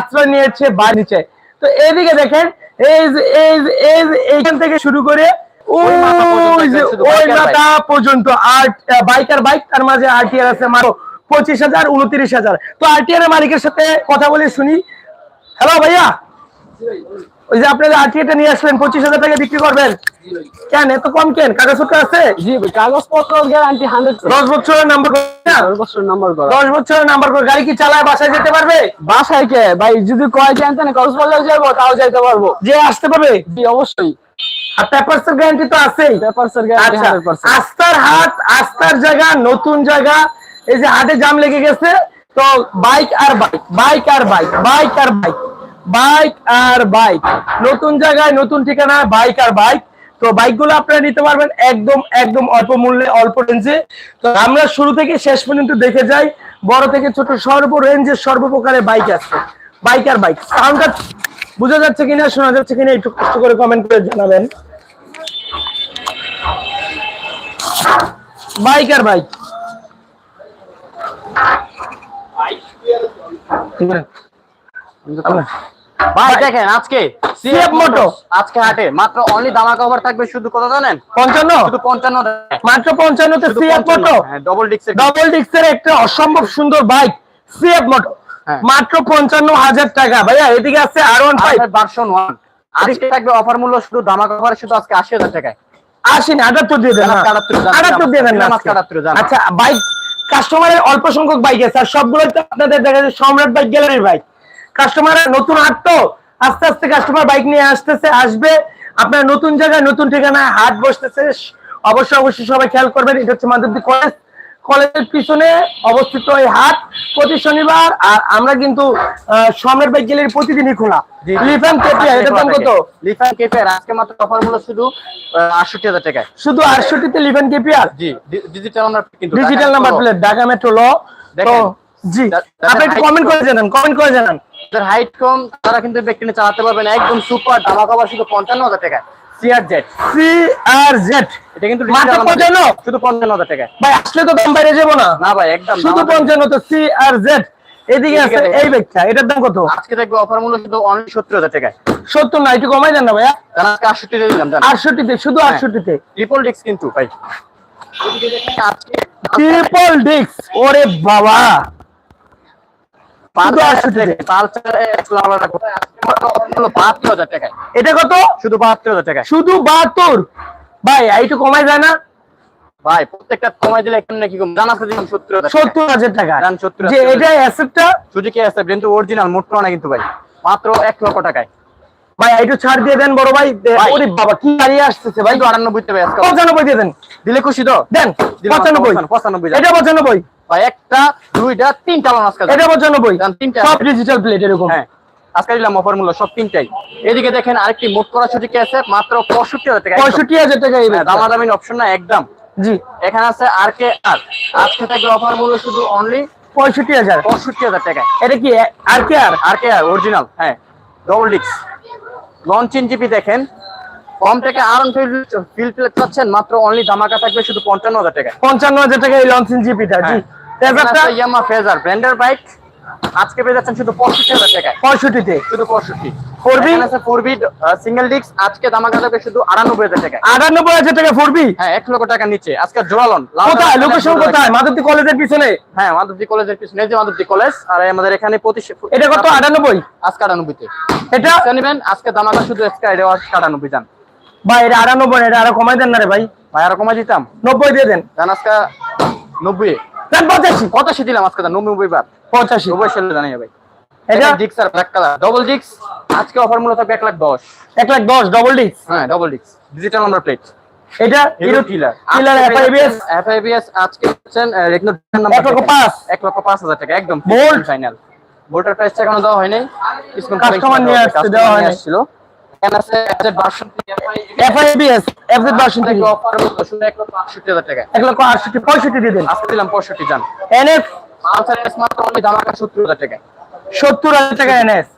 আশ্রয় নিয়েছে বা নিচে। তো এদিকে দেখেন এই এই এই এইখান থেকে শুরু করে ওই মাথা পর্যন্ত আট bike আর বাইক তার মাঝে আরটিআর আছে মারো পঁচিশ হাজার উনত্রিশ হাজার। তো আরটিআর এর মালিকের সাথে কথা বলে শুনি। হ্যালো ভাইয়া? ওই যে আপনাদের আরটিআরটা নিয়ে আসলেন পঁচিশ হাজার টাকা বিক্রি করবেন। কেন? এত কম কেন? কাগজপত্র আছে? জি কাগজপত্র গ্যারান্টি হান্ড্রেড দশ বছরের নাম্বার দশ বছরের নাম্বার করে। গাড়ি কি চালায় বাসায় যেতে পারবে? বাসায় কে? ভাই যদি কয় কক্সবাজার যাব তাও যাইতে পারব। যে আসতে পারবে? জি অবশ্যই। আর গ্যারান্টি তো আছেই। পেপারসের গ্যারান্টি আস্তার হাট আস্তার জায়গা নতুন জায়গা এই যে হাটে জাম লেগে গেছে তো বাইক আর বাইক বাইক আর বাইক বাইক আর বাইক বাইক আর বাইক। নতুন জায়গায় নতুন ঠিকানা, বাইক আর বাইক। তো বাইকগুলো আপনারা নিতে পারবেন একদম একদম অল্প মূল্যে, অল্প রেঞ্জে। তো আমরা শুরু থেকে শেষ পর্যন্ত দেখে যাই। বড় থেকে ছোট সর্ব রেঞ্জের সর্বপ্রকারের বাইক আছে। বাইক আর বাইক। সাউন্ডটা বোঝা যাচ্ছে কিনা, শোনা যাচ্ছে কিনা, একটু কষ্ট করে কমেন্ট করে জানাবেন। বাইক আর বাইক। ভাই দেখেন আজকে CF Moto। আজকে হাটে। মাত্র অনলি দামা কভার থাকবে শুধু কত জানেন? পঞ্চান্ন? শুধু পঞ্চান্ন মাত্র পঞ্চান্নতে সিএফ মোটো ডবল ডিক্সের ডবল ডিস্কের একটা অসম্ভব সুন্দর বাইক সিএফ মোটো। মাত্র পঞ্চান্ন হাজার টাকা। ভাইয়া এদিকে আছে R one five version one আজকে থাকবে অফার মূল্য শুধু দামা কভার শুধু আজকে আশি হাজার টাকায়। আসেন আটাত্তর দিয়ে দেন আজকে 78 জান। আটাত্তর দিয়ে দেন না আজকে। আজকে। 78 জান। আচ্ছা বাইক কাস্টমারের অল্প সংখ্যক বাইক আছে আর সবগুলো তো আপনাদের দেখা যায় সম্রাট বাইক গ্যালারির বাইক কাস্টমারের নতুন হাট তো আস্তে আস্তে কাস্টমার বাইক নিয়ে আসতেছে আসবে। আপনার নতুন জায়গায় নতুন ঠিকানায় হাট বসতেছে। অবশ্যই অবশ্যই সবাই খেয়াল করবেন এটা হচ্ছে মাধবদী কলেজ। কলেজের পিছনে অবস্থিত এই হাট প্রতি শনিবার আর আমরা কিন্তু আহ, সম্রাট বাইক গ্যালারি প্রতিদিনই খোলা। লিফান কেপিয়া এটার দাম কত? লিফান আজকে মাত্র অফার মূল্য শুধু আটষট্টি হাজার টাকায়। শুধু আটষট্টিতে লিফান কেপিয়ার জি ডিজিটাল আমরা কিন্তু digital number plate Dhaka metro ল জি। আপনি একটু কমেন্ট করে জানান কমেন্ট করে জানান। যাদের হাইট কম তারা কিন্তু চালাতে পারবেন একদম সুপার দামা কভার শুধু পঞ্চান্ন হাজার সিআর জেড জেড এটা কিন্তু মাত্র শুধু ভাই আসলে তো দাম বাইরে যাব না। না ভাই একদম শুধু তো জেড এদিকে আছে এই ব্যাগটা এটার দাম কত? আজকে দেখবে অফার মূল্য শুধু অনলি না একটু কমাই দেন না ভাইয়া। কারণ আজকে দিলাম শুধু হ্যাঁ। ট্রিপল ডিক্স কিন্তু ভাই। এদিকে ট্রিপল ডিক্স ওরে বাবা। এটা কত? শুধু বাহাত্তর হাজার টাকায়। শুধু বাহাত্তর? ভাই একটু কমাই যায় না? ভাই প্রত্যেকটা কমাই দিলে কেমন কি কম জানা দিলাম সত্তর সত্তর হাজার টাকা। দাম 70 যে এটা অ্যাসেটটা সুজুকি আছে কিন্তু অরিজিনাল মোটর না কিন্তু ভাই মাত্র এক লক্ষ টাকায়। ভাই একটু ছাড় দিয়ে দেন বড় ভাই। ওরে বাবা কি গাড়ি আসতেছে ভাই। আটানব্বই পঁচানব্বই দিয়ে দেন। দিলে খুশি তো? দেন পঁচানব্বই। পঁচানব্বই এটা পঁচানব্বই। ভাই একটা দুইটা তিনটা লাল আজকে এটা তিনটা সব ডিজিটাল প্লেট এরকম হ্যাঁ আজকে দিলাম অফার মূল্য সব তিনটাই। এদিকে দেখেন আরেকটি মোট করা সুজুকি আছে? মাত্র পঁয়ষট্টি হাজার টাকা। পঁয়ষট্টি হাজার টাকা এই হ্যাঁ। অপশন না একদম। জি। এখানে আছে আর কে আর। আজকে অফার মূল্য শুধু অনলি পঁয়ষট্টি হাজার। পঁয়ষট্টি হাজার টাকায়। এটা কি আর কে আর? আর কে আর অরিজিনাল হ্যাঁ ডবল ডিক্স লঞ্চিন জিপি দেখেন কম থেকে আর ফিল প্লেট পাচ্ছেন মাত্র অনলি ধামাকা থাকবে শুধু পঞ্চান্ন হাজার টাকায়। পঞ্চান্ন হাজার টাকা এই লঞ্চিং জিপিটা জি। ইয়ামা ফেজার ব্র্যান্ডের বাইক আজকে পেয়ে যাচ্ছেন শুধু পঁয়ষট্টি হাজার টাকায়। পঁয়ষট্টিতে? শুধু পঁয়ষট্টি। 4B? আছে ফোর বি সিঙ্গেল ডিক্স আজকে শুধু আটানব্বই হাজার আটানব্বই হাজার টাকা ফোরবি হ্যাঁ এক লক্ষ টাকার নিচে। আজকে জোড়ালন কোথায়? লোকেশন কোথায়? মাধবদী কলেজের পিছনে? হ্যাঁ মাধবদী কলেজের পিছনে যে মাধবদী কলেজ। আর আমাদের এখানে এটা কত? আটানব্বই। আজকে আটানব্বইতে। এটা? আজকে নেবেন আজকে দামাকা শুধু আজকে এটা আজকে আটানব্বই যান। ভাই এটা আটানব্বই এটা আরও কমাই দেন না রে ভাই। ভাই আর কমাই দিতাম। নব্বই দিয়ে দেন। আজকে নব্বই। পঁচাশি। পঁচাশি দিলাম আজকে নব্বই বার পঁচাশি। নব্বই জানাই ভাই। এটা? এটা ডিক্স আর ব্ল্যাক কালার ডবল ডিক্স আজকে অফার মূল্য থাকবে এক লাখ দশ। এক লাখ দশ ডবল ডিস্ক হ্যাঁ ডবল ডিক্স ডিজিটাল নাম্বার প্লেট এটা? Hero killer killer FIBS FIBS আজকে হচ্ছেন রেগনো এক লক্ষ পাঁচ। এক লক্ষ পাঁচ হাজার টাকা একদম Bolt? ফাইনাল বোল্টার প্রাইসটা এখনও দেওয়া হয়নি। কিছুক্ষণ পরে নিয়ে আসছে, দেওয়া হয়নি। আসছিল। এফআইবিএস এফজেড ভার্সন থেকে অফার মূল্য শুধু এক লক্ষ আটষট্টি হাজার টাকা। এক লক্ষ আটষট্টি পঁয়ষট্টি দিয়ে দেন। আজকে দিলাম পঁয়ষট্টি জান। এনএফ মাত্র only দামাকা সত্তর হাজার টাকা। সত্তর হাজার টাকা এনএস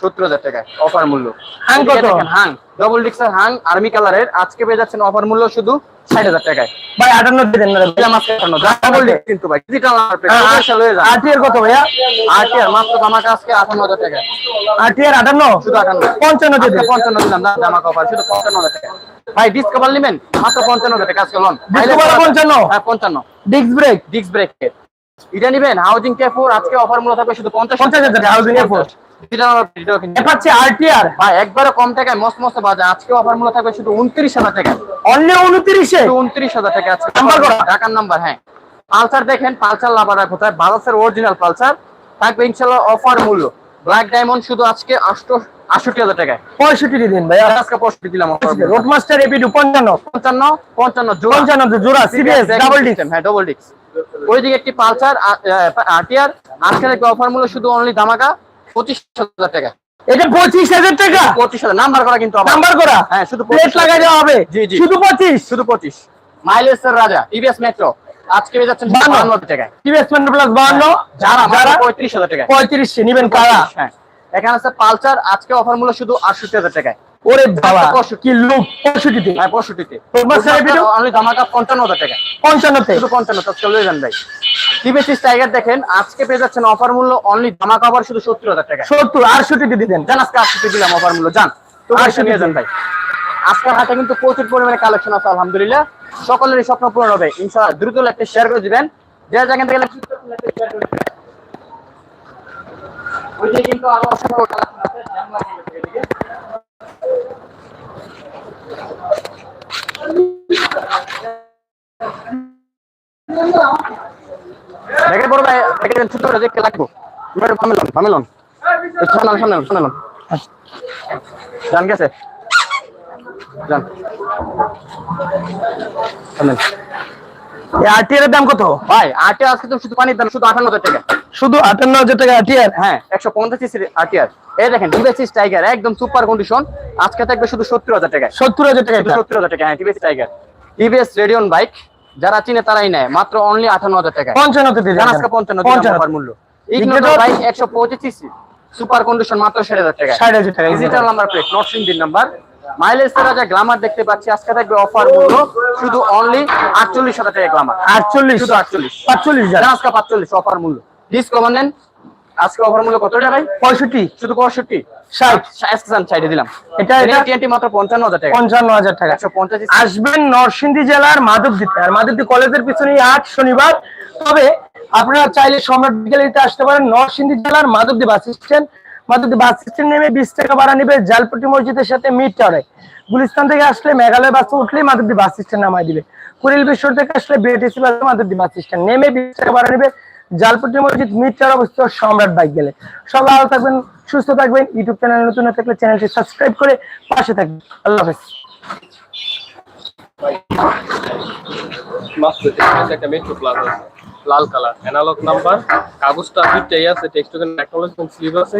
সত্তর হাজার টাকায় অফার মূল্য। হাং কত? হাং। ডবল ডিক্সের হাং আর্মি কালারের আজকে পেয়ে যাচ্ছেন অফার মূল্য শুধু ষাট হাজার টাকায়। ভাই আটান্ন ডাবল ডিক্স কিন্তু ভাই ডিজিটাল কত ভাইয়া? আরটিআর মাত্র দামাকা আজকে আটান্ন হাজার টাকা। আটিয়ার আটান্ন? শুধু আটান্ন। পঞ্চান্ন পঞ্চান্ন দিলাম অফার শুধু পঞ্চান্ন হাজার টাকা। ভাই ডিসকাভার নেবেন? মাত্র পঞ্চান্ন হাজার টাকা আজকে লোন Discover 55? হ্যাঁ পঞ্চান্ন। ডিস্ক ব্রেক ডিস্ক ব্রেক এটা নিবেন হাউজিং কে ফোর আজকে অফার মূল্য থাকবে শুধু পঞ্চাশ পঞ্চাশ হাজার টাকা। হাউজিং এর ফোর দেখাচ্ছে আরটিআর ভাই একবারে কম টাকায় মস্ত মস্ত আজকে অফার মূল্য থাকবে শুধু উনত্রিশ হাজার টাকা। অনলি উনত্রিশে? উনত্রিশ হাজার টাকা আজকে নাম্বার ঢাকার নাম্বার হ্যাঁ। পালসার দেখেন পালসার লাভার কোথায়? বাজাজের অরিজিনাল পালসার। থাকবে ইনশাল্লাহ অফার মূল্য। ব্ল্যাক ডায়মন্ড শুধু আজকে আষ্ট আটষট্টি হাজার টাকায়। পঁয়ষট্টি দিন আজকে পঁয়ষট্টি দিলাম এপিটু পঞ্চান্ন। পঞ্চান্ন পঞ্চান্ন জোড়া। পঞ্চান্ন জোড়া সিবিএস ডাবল হ্যাঁ ডাবল ডিস্ক ওইদিকে একটি পালসার আরটিআর আজকের একটা অফার মূল্য শুধু অনলি দামাকা পঁচিশ হাজার টাকা। এটা পঁচিশ হাজার টাকা? পঁচিশ হাজার নাম্বার করা কিন্তু নাম্বার করা? হ্যাঁ শুধু প্লেট লাগাই দেওয়া হবে? জি, জি। শুধু পঁচিশ? শুধু পঁচিশ। মাইলেজের রাজা টিভিএস মেট্রো আজকে পেয়ে যাচ্ছেন বান্ন। বান্ন টাকায়। টিভিএস মেন্ট প্লাস বাহান্ন যারা যারা যারা পঁয়ত্রিশ হাজার টাকা পঁয়ত্রিশ নিবেন কারা? হ্যাঁ। এখানে আছে পালসার আজকে অফার মূল্য শুধু আটষট্টি হাজার টাকায়। ওরে বাবা। কি লুক পঁয়ষট্টিতে? হ্যাঁ পঁয়ষট্টিতে? অনলি ধামাকা পঞ্চান্ন হাজার টাকা। পঞ্চান্নতে? শুধু পঞ্চান্ন লয়ে যান ভাই। টিভিএস টাইগার দেখেন আজকে পেয়ে যাচ্ছেন অফার মূল্য অনলি ধামাকা অফার শুধু সত্তর হাজার টাকা। সত্তর আটষট্টিতে দিতেন জান আজকে আটষট্টি দিলাম অফার মূল্য জান। তো আটশো নিয়ে যান ভাই। আজকের হাতে কিন্তু প্রচুর পরিমাণে কালেকশন আছে আলহামদুলিল্লাহ। সকলেরই স্বপ্ন পূরণ হবে ইনশাআল্লাহ। দ্রুত একটা শেয়ার করে দিবেন। যে যেখান থেকে দিবেন। ওইদিকে কিন্তু আরও অসংখ্য collection আছে, দেখে ছোট করে দেখতে লাগবো। আনো, সামনে আনো, সামনে আনো। জান গেছে জান আরটিআর এর দাম কত? ভাই আটে আজকে তো শুধু পানির দাম শুধু আঠান্ন হাজার টাকা। শুধু আটান্ন হাজার টাকা আরটিআর হ্যাঁ একশো পঞ্চাশ সিসির আরটিআর এই দেখেন টিভিএস টাইগার একদম সুপার কন্ডিশন আজকে থাকবে শুধু সত্তর হাজার টাকা সত্তর হাজার টাকা সত্তর হাজার টাকা হ্যাঁ TVS Tiger TVS Radeon bike যারা চিনে তারাই নেয়। মাত্র অনলি আঠান্ন হাজার টাকা পঞ্চান্ন পঞ্চান্ন মূল্য। একশো পঁচিশ সিসি সুপার কন্ডিশন মাত্র ষাট হাজার টাকা ষাট হাজার টাকা digital number plate not single number mileage ছাড়া যা গ্লামার দেখতে পাচ্ছি আজকে থাকবে অফার মূল্য শুধু অনলি আটচল্লিশ হাজার টাকা গ্লামার আটচল্লিশ। শুধু আটচল্লিশ। পাঁচচল্লিশ আজকে পাঁচচল্লিশ অফার মূল্য। ডিস কমান নেন আজকে অফার মূল্য কত টাকা ভাই? পঁয়ষট্টি। শুধু পঁয়ষট্টি? ষাট। সাইডে দিলাম। এটা এটা টিএনটি মাত্র পঞ্চান্ন হাজার টাকা। আসবেন নরসিংদী জেলার মাধবদীতে। আর মাধবদী কলেজের পিছনে আট শনিবার। তবে আপনারা চাইলে সম্রাট গ্যালারিতে আসতে পারেন নরসিংদী জেলার Madhabdi bus stand. Madhabdi bus stand নেমে বিশ টাকা ভাড়া নেবে জালপট্টি মসজিদের সাথে মিড টাওয়ারে গুলিস্তান থেকে আসলে মেঘালয় বাসে উঠলেই মাধবদী বাস স্ট্যান্ড নামাই দিবে। কুড়িল বিশ্বর থেকে আসলে বিএটিসি বাসে মাধবদী বাস স্ট্যান্ড নেমে বিশ টাকা ভাড়া নেবে জালপট্টি মসজিদ মিড টাওয়ার অবস্থিত সম্রাট বাইক গেলে সবাই ভালো থাকবেন, সুস্থ থাকবেন, ইউটিউব চ্যানেল নতুন হয়ে থাকলে চ্যানেলটি সাবস্ক্রাইব করে পাশে থাকবেন। আল্লাহ হাফেজ। লাল কালার। অ্যানালগ নাম্বার কাগজটা দুইটাই আছে টেক্সট টেকনোলজি স্লিপ আছে